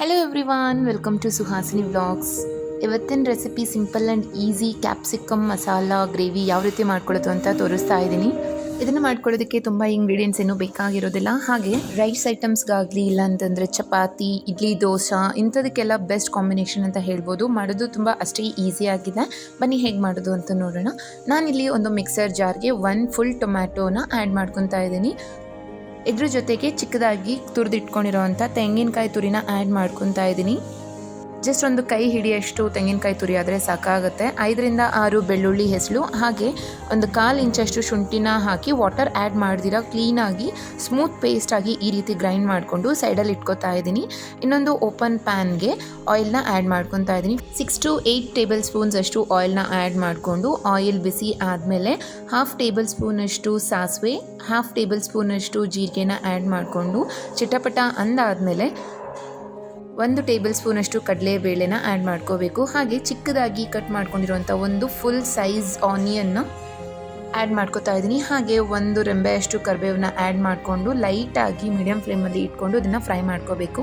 Hello everyone welcome to Suhasini vlogs ಇವತ್ತಿನ recipe simple and easy capsicum masala gravy ಯಾವ ರೀತಿ ಮಾಡ್ಕೊಳ್ಳೋದು ಅಂತ ತೋರಿಸ್ತಾ ಇದ್ದೀನಿ. ಇದನ್ನು ಮಾಡ್ಕೊಳ್ಳೋದಕ್ಕೆ ತುಂಬ ಇಂಗ್ರೀಡಿಯೆಂಟ್ಸ್ ಏನೂ ಬೇಕಾಗಿರೋದಿಲ್ಲ. ಹಾಗೆ ರೈಸ್ ಐಟಮ್ಸ್ಗಾಗಲಿ ಇಲ್ಲ ಅಂತಂದರೆ ಚಪಾತಿ, ಇಡ್ಲಿ, ದೋಸೆ ಇಂಥದಕ್ಕೆಲ್ಲ ಬೆಸ್ಟ್ ಕಾಂಬಿನೇಷನ್ ಅಂತ ಹೇಳ್ಬೋದು. ಮಾಡೋದು ತುಂಬ ಅಷ್ಟೇ ಈಸಿ ಆಗಿದೆ. ಬನ್ನಿ ಹೇಗೆ ಮಾಡೋದು ಅಂತ ನೋಡೋಣ. ನಾನಿಲ್ಲಿ ಒಂದು ಮಿಕ್ಸರ್ ಜಾರ್ಗೆ ಒನ್ ಫುಲ್ ಟೊಮ್ಯಾಟೋನ ಆ್ಯಡ್ ಮಾಡ್ಕೊತಾ ಇದ್ದೀನಿ. ಇದ್ರ ಜೊತೆಗೆ ಚಿಕ್ಕದಾಗಿ ತುರಿದಿಟ್ಕೊಂಡಿರೋವಂಥ ತೆಂಗಿನಕಾಯಿ ತುರಿನ ಆ್ಯಡ್ ಮಾಡ್ಕೊತಾ ಇದ್ದೀನಿ ಜಸ್ಟ್ ಒಂದು ಕೈ ಹಿಡಿಯಷ್ಟು ತೆಂಗಿನಕಾಯಿ ತುರಿ ಆದರೆ ಸಾಕಾಗುತ್ತೆ. ಐದರಿಂದ ಆರು ಬೆಳ್ಳುಳ್ಳಿ ಹೆಸಳು, ಹಾಗೆ ಒಂದು ಕಾಲು ಇಂಚಷ್ಟು ಶುಂಠಿನ ಹಾಕಿ ವಾಟರ್ ಆ್ಯಡ್ ಮಾಡ್ದಿರ ಕ್ಲೀನಾಗಿ ಸ್ಮೂತ್ ಪೇಸ್ಟಾಗಿ ಈ ರೀತಿ ಗ್ರೈಂಡ್ ಮಾಡಿಕೊಂಡು ಸೈಡಲ್ಲಿ ಇಟ್ಕೊತಾ ಇದ್ದೀನಿ. ಇನ್ನೊಂದು ಓಪನ್ ಪ್ಯಾನ್ಗೆ ಆಯಿಲ್ನ ಆ್ಯಡ್ ಮಾಡ್ಕೊತಾ ಇದ್ದೀನಿ. Six to eight tablespoons ಅಷ್ಟು ಆಯಿಲ್ನ ಆ್ಯಡ್ ಮಾಡಿಕೊಂಡು ಆಯಿಲ್ ಬಿಸಿ ಆದಮೇಲೆ ಹಾಫ್ ಟೇಬಲ್ ಸ್ಪೂನಷ್ಟು ಸಾಸಿವೆ ಹಾಫ್ ಟೇಬಲ್ ಸ್ಪೂನಷ್ಟು ಜೀರಿಗೆನ ಆ್ಯಡ್ ಮಾಡಿಕೊಂಡು ಚಿಟಪಟ ಅಂದಾದಮೇಲೆ ಒಂದು ಟೇಬಲ್ ಸ್ಪೂನಷ್ಟು ಕಡಲೆಬೇಳೆನ ಆ್ಯಡ್ ಮಾಡ್ಕೋಬೇಕು. ಹಾಗೆ ಚಿಕ್ಕದಾಗಿ ಕಟ್ ಮಾಡ್ಕೊಂಡಿರುವಂಥ ಒಂದು ಫುಲ್ ಸೈಜ್ ಆನಿಯನ್ನು ಆ್ಯಡ್ ಮಾಡ್ಕೋತಾ ಇದ್ದೀನಿ. ಹಾಗೆ ಒಂದು ರೆಂಬೆಯಷ್ಟು ಕರಿಬೇವನ್ನ ಆ್ಯಡ್ ಮಾಡಿಕೊಂಡು ಲೈಟಾಗಿ ಮೀಡಿಯಮ್ ಫ್ಲೇಮಲ್ಲಿ ಇಟ್ಕೊಂಡು ಅದನ್ನು ಫ್ರೈ ಮಾಡ್ಕೋಬೇಕು.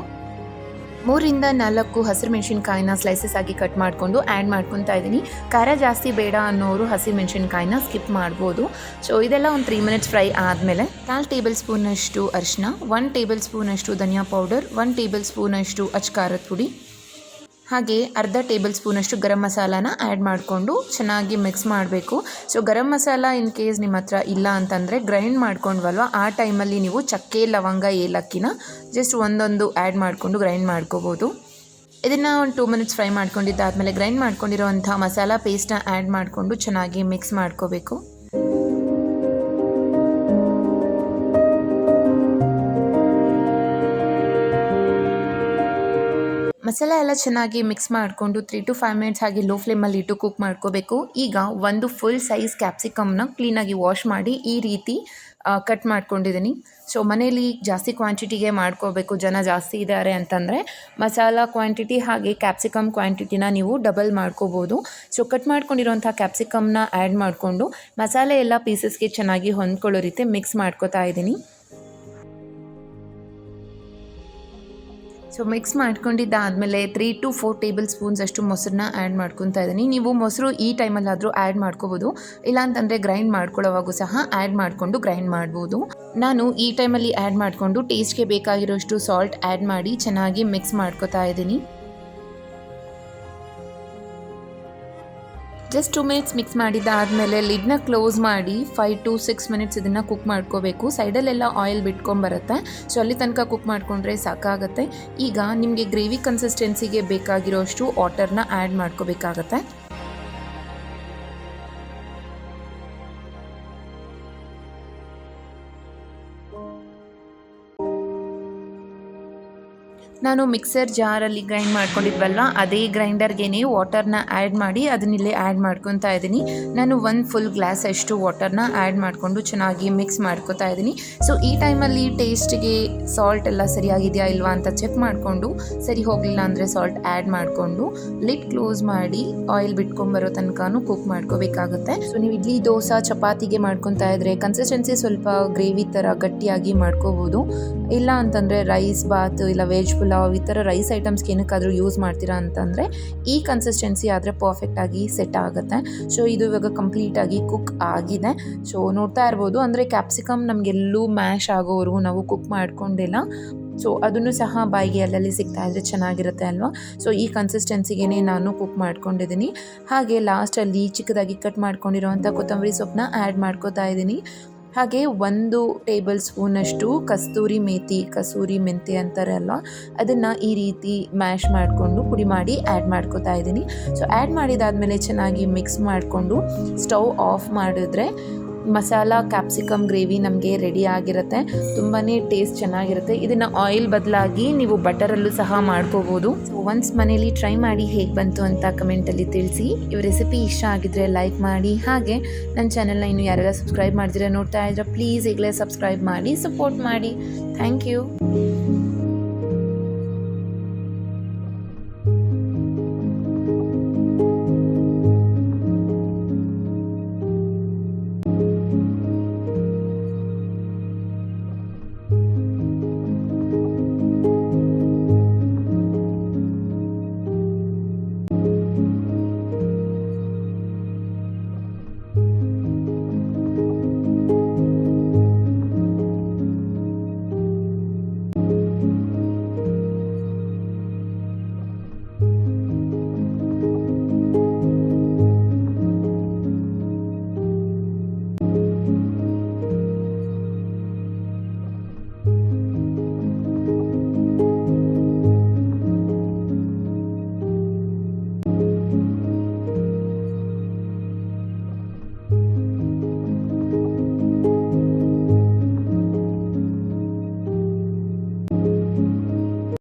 ಮೂರಿಂದ ನಾಲ್ಕು ಹಸಿರು ಮೆಣಸಿನ್ಕಾಯಿನ ಸ್ಲೈಸಸ್ ಆಗಿ ಕಟ್ ಮಾಡಿಕೊಂಡು ಆ್ಯಡ್ ಮಾಡ್ಕೊತಾ ಇದ್ದೀನಿ. ಖಾರ ಜಾಸ್ತಿ ಬೇಡ ಅನ್ನೋರು ಹಸಿ ಮೆಣಸಿನ್ಕಾಯಿನ ಸ್ಕಿಪ್ ಮಾಡ್ಬೋದು. ಸೊ ಇದೆಲ್ಲ ಒಂದು ತ್ರೀ ಮಿನಿಟ್ಸ್ ಫ್ರೈ ಆದಮೇಲೆ ನಾಲ್ಕು ಟೇಬಲ್ ಸ್ಪೂನಷ್ಟು ಅರಿಶಿನ ಒನ್ ಟೇಬಲ್ ಸ್ಪೂನಷ್ಟು ಧನಿಯಾ ಪೌಡರ್ ಒನ್ ಟೇಬಲ್ ಸ್ಪೂನಷ್ಟು ಅಚ್ಕಾರದ ಪುಡಿ. ಹಾಗೆ ಅರ್ಧ ಟೇಬಲ್ ಸ್ಪೂನಷ್ಟು ಗರಂ ಮಸಾಲಾನ ಆ್ಯಡ್ ಮಾಡಿಕೊಂಡು ಚೆನ್ನಾಗಿ ಮಿಕ್ಸ್ ಮಾಡಬೇಕು. So garam masala in case ನಿಮ್ಮ ಹತ್ರ ಇಲ್ಲ ಅಂತಂದರೆ ಗ್ರೈಂಡ್ ಮಾಡ್ಕೊಂಡ್ವಲ್ವ, ಆ ಟೈಮಲ್ಲಿ ನೀವು ಚಕ್ಕೆ, ಲವಂಗ, ಏಲಕ್ಕಿನ ಜಸ್ಟ್ ಒಂದೊಂದು ಆ್ಯಡ್ ಮಾಡಿಕೊಂಡು ಗ್ರೈಂಡ್ ಮಾಡ್ಕೋಬೋದು. ಇದನ್ನು ಒಂದು ಟೂ ಮಿನಿಟ್ಸ್ ಫ್ರೈ ಮಾಡ್ಕೊಂಡಿದ್ದಾದಮೇಲೆ ಗ್ರೈಂಡ್ ಮಾಡ್ಕೊಂಡಿರೋವಂಥ ಮಸಾಲ ಪೇಸ್ಟನ್ನ ಆ್ಯಡ್ ಮಾಡಿಕೊಂಡು ಚೆನ್ನಾಗಿ ಮಿಕ್ಸ್ ಮಾಡ್ಕೋಬೇಕು. ಮಸಾಲ ಎಲ್ಲ ಚೆನ್ನಾಗಿ ಮಿಕ್ಸ್ ಮಾಡಿಕೊಂಡು ತ್ರೀ ಟು ಫೈವ್ ಮಿನಿಟ್ಸ್ ಹಾಗೆ ಲೋ ಫ್ಲೇಮಲ್ಲಿ ಇಟ್ಟು ಕುಕ್ ಮಾಡ್ಕೋಬೇಕು. ಈಗ ಒಂದು ಫುಲ್ ಸೈಜ್ ಕ್ಯಾಪ್ಸಿಕಮ್ನ ಕ್ಲೀನಾಗಿ ವಾಶ್ ಮಾಡಿ ಈ ರೀತಿ ಕಟ್ ಮಾಡ್ಕೊಂಡಿದ್ದೀನಿ. ಸೊ ಮನೇಲಿ ಜಾಸ್ತಿ ಕ್ವಾಂಟಿಟಿಗೆ ಮಾಡ್ಕೋಬೇಕು, ಜನ ಜಾಸ್ತಿ ಇದ್ದಾರೆ ಅಂತಂದರೆ ಮಸಾಲ ಕ್ವಾಂಟಿಟಿ ಹಾಗೆ ಕ್ಯಾಪ್ಸಿಕಮ್ ಕ್ವಾಂಟಿಟಿನ ನೀವು ಡಬಲ್ ಮಾಡ್ಕೋಬೋದು. ಸೊ ಕಟ್ ಮಾಡ್ಕೊಂಡಿರೋಂಥ ಕ್ಯಾಪ್ಸಿಕಮ್ನ ಆ್ಯಡ್ ಮಾಡಿಕೊಂಡು ಮಸಾಲೆ ಎಲ್ಲ ಪೀಸಸ್ಗೆ ಚೆನ್ನಾಗಿ ಹೊಂದ್ಕೊಳ್ಳೋ ರೀತಿ ಮಿಕ್ಸ್ ಮಾಡ್ಕೋತಾ ಇದ್ದೀನಿ. ಸೊ ಮಿಕ್ಸ್ ಮಾಡ್ಕೊಂಡಿದ್ದಾದಮೇಲೆ three to four tablespoons ಅಷ್ಟು ಮೊಸರನ್ನ ಆ್ಯಡ್ ಮಾಡ್ಕೊತಾ ಇದ್ದೀನಿ. ನೀವು ಮೊಸರು ಈ ಟೈಮಲ್ಲಾದರೂ ಆ್ಯಡ್ ಮಾಡ್ಕೋಬೋದು. ಇಲ್ಲಾಂತಂದರೆ ಗ್ರೈಂಡ್ ಮಾಡ್ಕೊಳ್ಳೋವಾಗೂ ಸಹ ಆ್ಯಡ್ ಮಾಡಿಕೊಂಡು ಗ್ರೈಂಡ್ ಮಾಡ್ಬೋದು. ನಾನು ಈ ಟೈಮಲ್ಲಿ ಆ್ಯಡ್ ಮಾಡಿಕೊಂಡು ಟೇಸ್ಟ್ಗೆ ಬೇಕಾಗಿರೋಷ್ಟು ಸಾಲ್ಟ್ ಆ್ಯಡ್ ಮಾಡಿ ಚೆನ್ನಾಗಿ ಮಿಕ್ಸ್ ಮಾಡ್ಕೋತಾ ಇದ್ದೀನಿ. ಜಸ್ಟ್ ಟು ಮಿನಿಟ್ಸ್ ಮಿಕ್ಸ್ ಮಾಡಿದ್ದಾದಮೇಲೆ ಲಿಡ್ನ ಕ್ಲೋಸ್ ಮಾಡಿ ಫೈವ್ ಟು ಸಿಕ್ಸ್ ಮಿನಿಟ್ಸ್ ಇದನ್ನು ಕುಕ್ ಮಾಡ್ಕೋಬೇಕು. ಸೈಡಲ್ಲೆಲ್ಲ ಆಯಿಲ್ ಬಿಟ್ಕೊಂಬರುತ್ತೆ. ಸೊ ಅಲ್ಲಿ ತನಕ ಕುಕ್ ಮಾಡಿಕೊಂಡ್ರೆ ಸಾಕಾಗುತ್ತೆ. ಈಗ ನಿಮಗೆ ಗ್ರೇವಿ ಕನ್ಸಿಸ್ಟೆನ್ಸಿಗೆ ಬೇಕಾಗಿರೋಷ್ಟು ವಾಟರ್ನ ಆ್ಯಡ್ ಮಾಡ್ಕೋಬೇಕಾಗತ್ತೆ. ನಾನು ಮಿಕ್ಸರ್ ಜಾರಲ್ಲಿ ಗ್ರೈಂಡ್ ಮಾಡ್ಕೊಂಡಿದ್ವಲ್ವ ಅದೇ ಗ್ರೈಂಡರ್ಗೆ ವಾಟರ್ನ ಆ್ಯಡ್ ಮಾಡಿ ಅದನ್ನಿಲ್ಲೇ ಆ್ಯಡ್ ಮಾಡ್ಕೊತಾ ಇದ್ದೀನಿ. ನಾನು ಒಂದು ಫುಲ್ ಗ್ಲಾಸ್ ಅಷ್ಟು ವಾಟರ್ನ ಆ್ಯಡ್ ಮಾಡಿಕೊಂಡು ಚೆನ್ನಾಗಿ ಮಿಕ್ಸ್ ಮಾಡ್ಕೊತಾ ಇದ್ದೀನಿ. ಸೊ ಈ ಟೈಮಲ್ಲಿ ಟೇಸ್ಟ್ಗೆ ಸಾಲ್ಟ್ ಎಲ್ಲ ಸರಿಯಾಗಿದೆಯಾ ಇಲ್ವಾ ಅಂತ ಚೆಕ್ ಮಾಡಿಕೊಂಡು, ಸರಿ ಹೋಗಲಿಲ್ಲ ಅಂದರೆ ಸಾಲ್ಟ್ ಆ್ಯಡ್ ಮಾಡಿಕೊಂಡು ಲಿಡ್ ಕ್ಲೋಸ್ ಮಾಡಿ ಆಯಿಲ್ ಬಿಟ್ಕೊಂಬರೋ ತನಕನೂ ಕುಕ್ ಮಾಡ್ಕೋಬೇಕಾಗುತ್ತೆ. ಸೊ ನೀವು ಇಡ್ಲಿ, ದೋಸೆ, ಚಪಾತಿಗೆ ಮಾಡ್ಕೊತಾ ಇದ್ರೆ ಕನ್ಸಿಸ್ಟೆನ್ಸಿ ಸ್ವಲ್ಪ ಗ್ರೇವಿ ಥರ ಗಟ್ಟಿಯಾಗಿ ಮಾಡ್ಕೋಬೋದು. ಇಲ್ಲ ಅಂತಂದರೆ ರೈಸ್, ಬಾತ್ ಇಲ್ಲ ವೆಜ್ ಪುಲಾವ್ ಈ ಥರ ರೈಸ್ ಐಟಮ್ಸ್ಗೆ ಏನಕ್ಕಾದರೂ ಯೂಸ್ ಮಾಡ್ತೀರಾ ಅಂತಂದರೆ ಈ ಕನ್ಸಿಸ್ಟೆನ್ಸಿ ಆದರೆ ಪರ್ಫೆಕ್ಟಾಗಿ ಸೆಟ್ ಆಗುತ್ತೆ. ಸೊ ಇದು ಇವಾಗ ಕಂಪ್ಲೀಟಾಗಿ ಕುಕ್ ಆಗಿದೆ. ಸೊ ನೋಡ್ತಾ ಇರ್ಬೋದು. ಅಂದರೆ ಕ್ಯಾಪ್ಸಿಕಮ್ ನಮಗೆಲ್ಲೂ ಮ್ಯಾಶ್ ಆಗೋವರೆಗೂ ನಾವು ಕುಕ್ ಮಾಡ್ಕೊಂಡಿಲ್ಲ. ಸೊ ಅದನ್ನು ಸಹ ಬಾಯಿಗೆ ಅಲ್ಲಲ್ಲಿ ಸಿಗ್ತಾ ಇದ್ರೆ ಚೆನ್ನಾಗಿರುತ್ತೆ ಅಲ್ವಾ? ಸೊ ಈ ಕನ್ಸಿಸ್ಟೆನ್ಸಿಗೆ ನಾನು ಕುಕ್ ಮಾಡ್ಕೊಂಡಿದ್ದೀನಿ. ಹಾಗೆ ಲಾಸ್ಟಲ್ಲಿ ಚಿಕ್ಕದಾಗಿ ಕಟ್ ಮಾಡ್ಕೊಂಡಿರೋವಂಥ ಕೊತ್ತಂಬರಿ ಸೊಪ್ಪನ್ನ ಆ್ಯಡ್ ಮಾಡ್ಕೋತಾ ಇದ್ದೀನಿ. ಹಾಗೆ ಒಂದು ಟೇಬಲ್ ಸ್ಪೂನಷ್ಟು ಕಸ್ತೂರಿ ಮೇಥಿ ಕಸೂರಿ ಮೆಂತೆ ಅಂತಾರೆ ಅಲ್ವಾ? ಅದನ್ನು ಈ ರೀತಿ ಮ್ಯಾಶ್ ಮಾಡಿಕೊಂಡು ಪುಡಿ ಮಾಡಿ ಆ್ಯಡ್ ಮಾಡ್ಕೋತಾ ಇದ್ದೀನಿ. ಸೊ ಆ್ಯಡ್ ಮಾಡಿದಾದಮೇಲೆ ಚೆನ್ನಾಗಿ ಮಿಕ್ಸ್ ಮಾಡಿಕೊಂಡು ಸ್ಟವ್ ಆಫ್ ಮಾಡಿದ್ರೆ ಮಸಾಲ ಕ್ಯಾಪ್ಸಿಕಮ್ ಗ್ರೇವಿ ನಮಗೆ ರೆಡಿ ಆಗಿರುತ್ತೆ. ತುಂಬಾ ಟೇಸ್ಟ್ ಚೆನ್ನಾಗಿರುತ್ತೆ. ಇದನ್ನು ಆಯಿಲ್ ಬದಲಾಗಿ ನೀವು ಬಟರಲ್ಲೂ ಸಹ ಮಾಡ್ಕೋಬೋದು. ಒನ್ಸ್ ಮನೇಲಿ ಟ್ರೈ ಮಾಡಿ ಹೇಗೆ ಬಂತು ಅಂತ ಕಮೆಂಟಲ್ಲಿ ತಿಳಿಸಿ. ಈ ರೆಸಿಪಿ ಇಷ್ಟ ಆಗಿದ್ರೆ ಲೈಕ್ ಮಾಡಿ. ಹಾಗೆ ನನ್ನ ಚಾನೆಲ್ನ ಇನ್ನು ಯಾರೆಲ್ಲ ಸಬ್ಸ್ಕ್ರೈಬ್ ಮಾಡಿದ್ರೆ ನೋಡ್ತಾ ಇದ್ರೆ ಪ್ಲೀಸ್ ಈಗಲೇ ಸಬ್ಸ್ಕ್ರೈಬ್ ಮಾಡಿ ಸಪೋರ್ಟ್ ಮಾಡಿ. Thank you